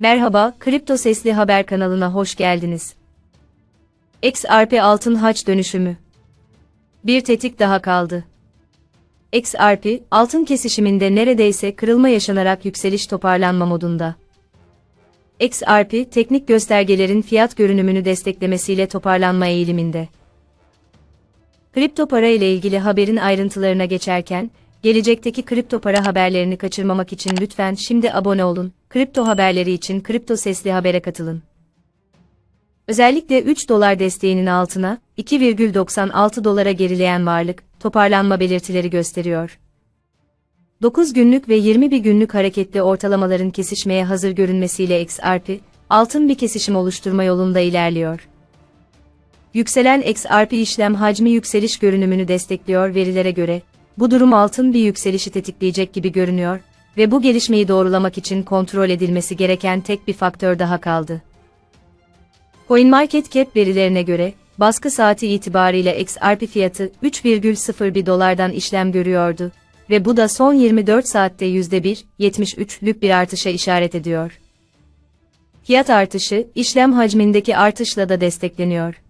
Merhaba, Kripto Sesli Haber kanalına hoş geldiniz. XRP altın haç dönüşümü. Bir tetik daha kaldı. XRP, altın kesişiminde neredeyse kırılma yaşanarak yükseliş toparlanma modunda. XRP, teknik göstergelerin fiyat görünümünü desteklemesiyle toparlanma eğiliminde. Kripto para ile ilgili haberin ayrıntılarına geçerken, gelecekteki kripto para haberlerini kaçırmamak için lütfen şimdi abone olun. Kripto haberleri için Kripto Sesli Haber'e katılın. Özellikle 3 dolar desteğinin altına 2,96 dolara gerileyen varlık toparlanma belirtileri gösteriyor. 9 günlük ve 21 günlük hareketli ortalamaların kesişmeye hazır görünmesiyle XRP, altın bir kesişim oluşturma yolunda ilerliyor. Yükselen XRP işlem hacmi yükseliş görünümünü destekliyor verilere göre, bu durum altın bir yükselişi tetikleyecek gibi görünüyor ve bu gelişmeyi doğrulamak için kontrol edilmesi gereken tek bir faktör daha kaldı. CoinMarketCap verilerine göre, baskı saati itibariyle XRP fiyatı 3,01 dolardan işlem görüyordu ve bu da son 24 saatte %1,73'lük bir artışa işaret ediyor. Fiyat artışı, işlem hacmindeki artışla da destekleniyor.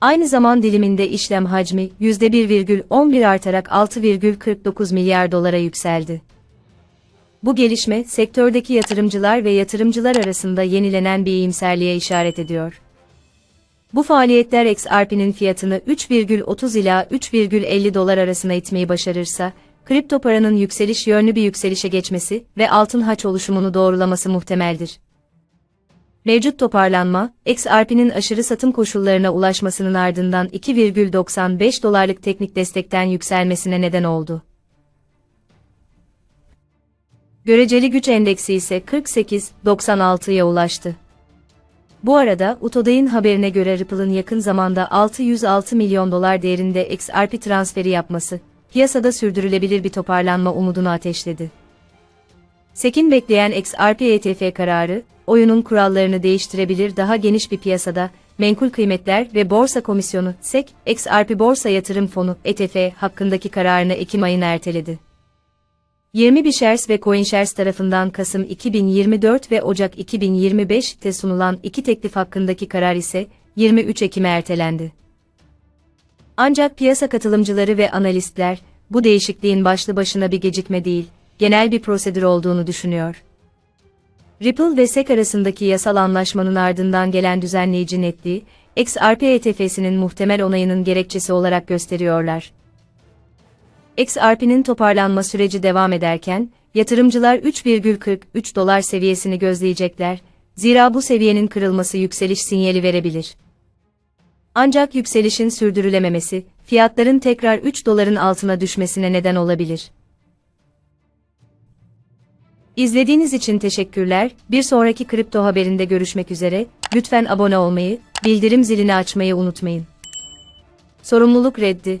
Aynı zaman diliminde işlem hacmi %1,11 artarak 6,49 milyar dolara yükseldi. Bu gelişme, sektördeki yatırımcılar ve yatırımcılar arasında yenilenen bir iyimserliğe işaret ediyor. Bu faaliyetler XRP'nin fiyatını 3,30 ila 3,50 dolar arasına itmeyi başarırsa, kripto paranın yükseliş yönlü bir yükselişe geçmesi ve altın haç oluşumunu doğrulaması muhtemeldir. Mevcut toparlanma, XRP'nin aşırı satım koşullarına ulaşmasının ardından 2,95 dolarlık teknik destekten yükselmesine neden oldu. Göreceli güç endeksi ise 48.96'ya ulaştı. Bu arada, Utoday'ın haberine göre Ripple'ın yakın zamanda 606 milyon dolar değerinde XRP transferi yapması, piyasada sürdürülebilir bir toparlanma umudunu ateşledi. Sekin bekleyen XRP ETF kararı, oyunun kurallarını değiştirebilir daha geniş bir piyasada, Menkul Kıymetler ve Borsa Komisyonu, SEC, XRP Borsa Yatırım Fonu, ETF hakkındaki kararını Ekim ayına erteledi. 20 Shares ve CoinShares tarafından Kasım 2024 ve Ocak 2025'te sunulan iki teklif hakkındaki karar ise 23 Ekim'e ertelendi. Ancak piyasa katılımcıları ve analistler, bu değişikliğin başlı başına bir gecikme değil, genel bir prosedür olduğunu düşünüyor. Ripple ve SEC arasındaki yasal anlaşmanın ardından gelen düzenleyici netliği, XRP ETF'sinin muhtemel onayının gerekçesi olarak gösteriyorlar. XRP'nin toparlanma süreci devam ederken, yatırımcılar 3,43 dolar seviyesini gözleyecekler, zira bu seviyenin kırılması yükseliş sinyali verebilir. Ancak yükselişin sürdürülememesi, fiyatların tekrar 3 doların altına düşmesine neden olabilir. İzlediğiniz için teşekkürler. Bir sonraki kripto haberinde görüşmek üzere. Lütfen abone olmayı, bildirim zilini açmayı unutmayın. Sorumluluk reddi.